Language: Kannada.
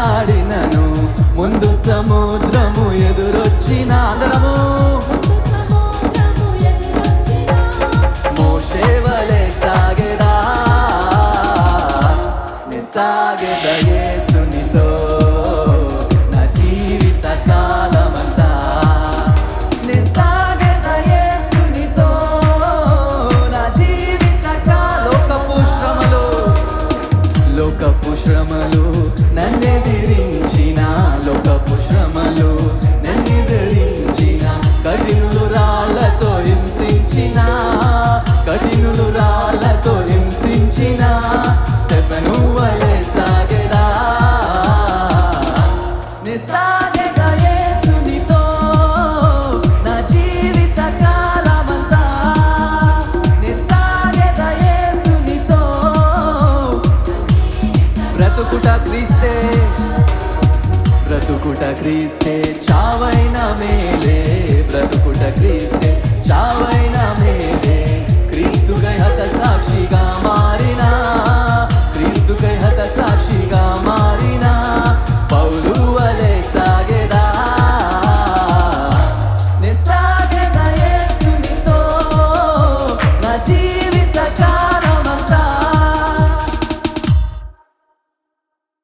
ಹಾಡಿನನು ಒಂದು ಸಮುದ್ರಮು ಎದುರೊಚ್ಚಿನಾದರೂ ಸಾಗೆ ಸಾಗೆ ಸಾಗೆ ಸಾಗೆ ಸಾಗೆ Madirinha బలిస్తే బ్రతుకుట క్రీస్తే చావైన మేలే బ్రతుకుట క్రీస్తే చావై